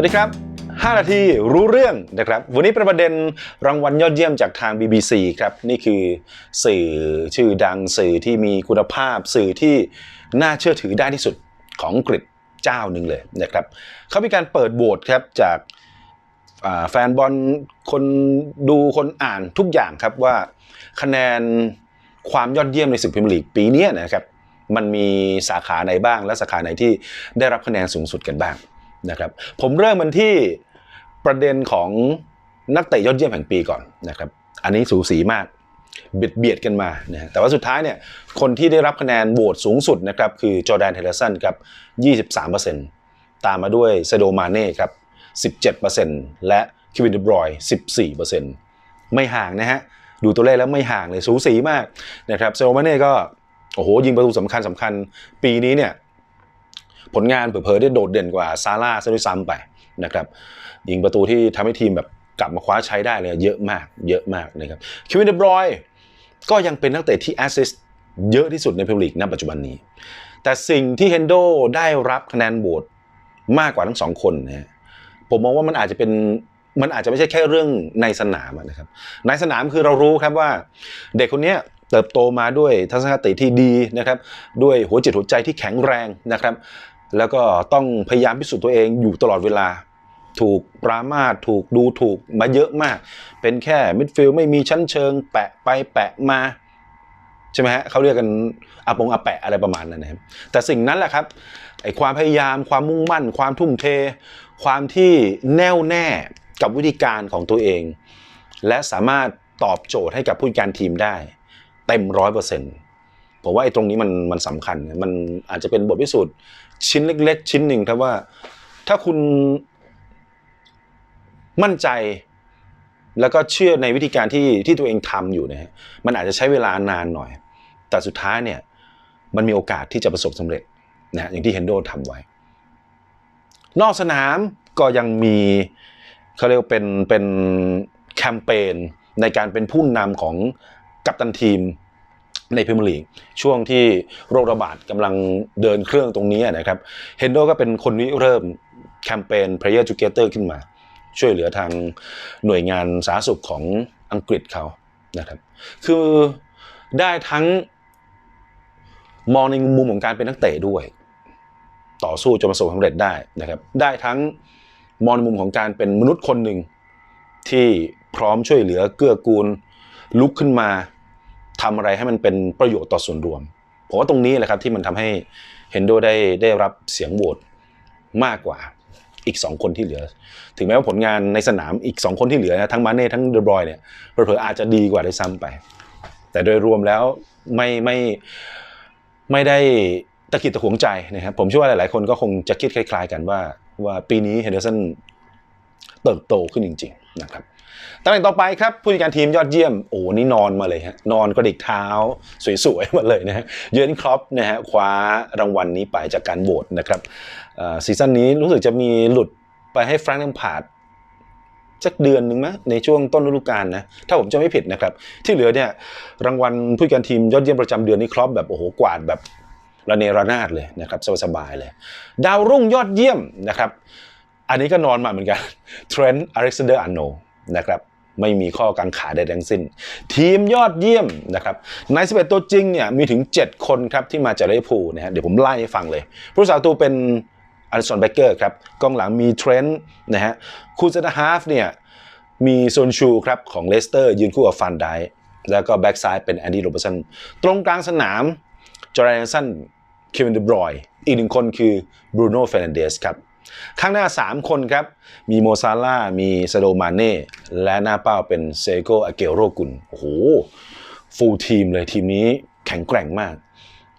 วัสดีครับ 5 นาทีรู้เรื่องนะครับ วันนี้เป็นประเด็นรางวัลยอดเยี่ยมจากทาง BBC ครับ นี่คือสื่อชื่อดังสื่อที่มีคุณภาพสื่อที่น่าเชื่อถือได้ที่สุดของอังกฤษเจ้าหนึ่งเลยนะครับเขามีการเปิดโหวตครับจากแฟนบอลคนดูคนอ่านทุกอย่างครับว่าคะแนนความยอดเยี่ยมในศึกพรีเมียร์ลีกปีนี้นะครับมันมีสาขาไหนบ้างและสาขาไหนที่ได้รับคะแนนสูงสุดกันบ้าง นะครับผมเริ่มมันที่ประเด็นของนักเตะยอดเยี่ยมแห่งปีก่อนนะครับอันนี้สูสีมากเบียดเบียดกันมานะแต่ว่าสุดท้ายเนี่ยคนที่ได้รับคะแนนโหวตสูงสุดนะครับคือจอแดนเทเลสันครับ23%ตามมาด้วยเซโดมาเน่ครับ17%และคิวินเดบรอย14%ไม่ห่างนะฮะดูตัวเลขแล้วไม่ห่างเลยสูสีมากนะครับเซโดมาเน่ก็โอ้โหยิงประตูสำคัญสำคัญปีนี้เนี่ย ผลงานเผลอๆได้โดดเด่นกว่าซาร่าซะด้วยซ้ำไปนะครับยิงประตูที่ทำให้ทีมแบบกลับมาคว้าใช้ได้เลยเยอะมากเยอะมากนะครับคิวินเดบรอยก็ยังเป็นนักเตะที่แอสซิสต์เยอะที่สุดในพรีเมียร์ลีกณปัจจุบันนี้ แต่สิ่งที่เฮนโดได้รับคะแนนโหวตมากกว่าทั้งสองคนนะผมมองว่ามันอาจจะเป็นมันอาจจะไม่ใช่แค่เรื่องในสนามนะครับในสนามคือเรารู้ครับว่า เด็กคนนี้ เติบโตมาด้วยทัศนคติที่ดีนะครับ ด้วยหัวจิตหัวใจที่แข็งแรงนะครับ แล้วก็ต้องพยายามพิสูจน์ตัวเองอยู่ตลอดเวลา ถูกปรามาถูกดูถูกมาเยอะมาก เป็นแค่มิดฟิลด์ไม่มีชั้นเชิง แปะไปแปะมาใช่ไหมฮะเขาเรียกกันอาปงอาแปะอะไรประมาณนั้นนะครับแต่สิ่งนั้นแหละครับไอ้ความพยายามความมุ่งมั่น ความทุ่มเท ความที่แน่วแน่กับวิธีการของตัวเอง และสามารถตอบโจทย์ให้กับผู้การทีมได้ เต็มร้อยเปอร์เซ็นต์ผมว่าไอ้ตรงนี้มันมันสำคัญมันอาจจะเป็นบทพิสูจน์ชิ้นเล็ก ๆ ชิ้นหนึ่งครับว่าถ้าคุณมั่นใจแล้วก็เชื่อในวิธีการที่ที่ตัวเองทำอยู่นะฮะมันอาจจะใช้เวลานานหน่อย แต่สุดท้ายเนี่ยมันมีโอกาสที่จะประสบสำเร็จนะฮะอย่างที่เฮนโดทำไว้ นอกสนามก็ยังมีเขาเรียกเป็นเป็นแคมเปญในการเป็นผู้นำของกัปตันทีม ในพรีเมียร์ลีกช่วงที่โรคระบาดกำลังเดินเครื่องตรงนี้นะครับเฮนโดก็เป็นคนริเริ่มแคมเปญ Player Together ขึ้นมา ช่วยเหลือทางหน่วยงานสาธารณสุขของอังกฤษเขานะครับคือได้ทั้งมองในมุมของการเป็นนักเตะด้วย ต่อสู้จนประสบความสำเร็จได้นะครับได้ทั้งมองในมุมของการเป็นมนุษย์คนหนึ่งที่พร้อมช่วยเหลือเกื้อกูลลุกขึ้นมา ทำอะไรให้มันเป็นประโยชน์ต่อส่วนรวมผมว่าตรงนี้แหละครับที่มันทำให้เฮนโดได้ได้รับเสียงโหวตมากกว่าอีก 2 คนที่เหลือ ถึงแม้ว่าผลงานในสนามอีก 2 คนที่เหลือนะทั้งมาเน่ทั้งเดบรอยเนี่ยเผลอๆอาจจะดีกว่าได้ซ้ำไป แต่โดยรวมแล้วไม่ไม่ไม่ได้ตะกิดตะขวงใจนะครับผมเชื่อว่าหลายๆ คนก็คงจะคิดคล้าย ๆ กันว่าว่าปีนี้เฮนเดอร์สัน เติบโตขึ้นจริง ๆ นะครับตำแหน่งต่อไปครับผู้จัดการทีมยอดเยี่ยมโอ้นี่นอนมาเลยฮะนอนกระดิกเท้าสวยๆมาเลยนะฮะเยอนครอปนะฮะคว้ารางวัลนี้ไปจากการโหวตนะครับซีซั่นนี้รู้สึกจะมีหลุดไปให้แฟรงค์แลมพาร์ดสักเดือนหนึ่งมั้ยในช่วงต้นฤดูกาลนะถ้าผมจะไม่ผิดนะครับ ที่เหลือเนี่ยรางวัลผู้จัดการทีมยอดเยี่ยมประจำเดือนนี้ครอปแบบโอ้โหกวาดแบบระเนระนาดเลยนะครับสบายๆเลย ดาวรุ่งยอดเยี่ยมนะครับ อันนี้ก็นอนมาเหมือนกันเทรนต์อเล็กซานเดอร์อาร์โนนะครับไม่มีข้อกังขาใดทั้งสิ้น ทีมยอดเยี่ยมนะครับใน 11 ตัวจริงเนี่ยมีถึง 7 คนครับที่มาจากลิเวอร์พูลนะฮะเดี๋ยวผมไล่ให้ฟังเลย ผู้สาวตัวเป็นอลิสันเบเกอร์ครับกองหลังมีเทรนต์นะฮะคูเซาฮาฟเนี่ยมีโซนชูครับของเลสเตอร์ยืนคู่กับฟันไดแล้วก็แบ็กซ้ายเป็นแอนดี้โรเบร์สันตรงกลางสนามจอร์แดนสันเควินเดบรอยอีกหนึ่งคนคือบรูโน่เฟรนเดสครับ ข้างหน้า 3 คนครับ มีโมซาล่า มีซาโดมาเน่ และหน้าเป้าเป็นเซโกอาเกโรกุล โอ้โห ฟูลทีมเลยทีมนี้แข็งแกร่งมาก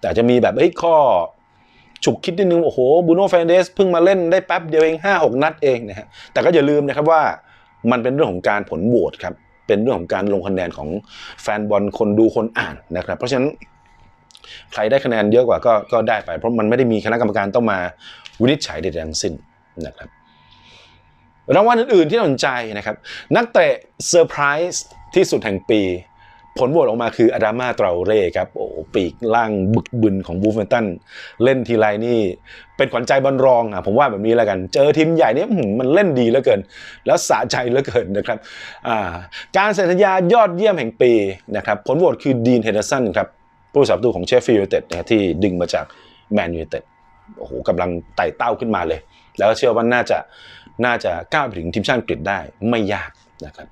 แต่จะมีแบบเฮ้ยข้อฉุกคิดนิดนึง โอ้โหบูโน่เฟรนเดสเพิ่งมาเล่นได้แป๊บเดียวเอง 5-6 นัดเองนะฮะ แต่ก็อย่าลืมนะครับว่ามันเป็นเรื่องของการผลโหวตครับ เป็นเรื่องของการลงคะแนนของแฟนบอลคนดูคนอ่านนะครับ เพราะฉะนั้นใครได้คะแนนเยอะกว่าก็ก็ได้ไป เพราะมันไม่ได้มีคณะกรรมการต้องมา วินิจฉัยใดๆทั้งสิ้นนะครับรางวัลอื่นๆที่น่าสนใจนะครับ นักเตะเซอร์ไพรส์ที่สุดแห่งปี ผลโหวตออกมาคืออดามาตราเร่ครับโอ้ปีกล่างบึกบึนของบูฟเฟนตัน เล่นทีไรนี่ เป็นขวัญใจบอลรองอะผมว่าแบบนี้แล้วกัน เจอทีมใหญ่นี่มันเล่นดีเหลือเกิน แล้วสะใจเหลือเกินนะครับการเซ็นสัญญายอดเยี่ยมแห่งปีนะครับผลโหวตคือดีนเฮนเดอร์สันครับผู้สาประตูของเชฟฟิลด์ยูไนเต็ดนะครับที่ดึงมาจากแมนยูไนเต็ด โอ้โหกำลังไต่เต้าขึ้นมาเลย แล้วเชื่อว่าน่าจะน่าจะก้าวไปถึงทีมชาติอังกฤษได้ไม่ยากนะครับ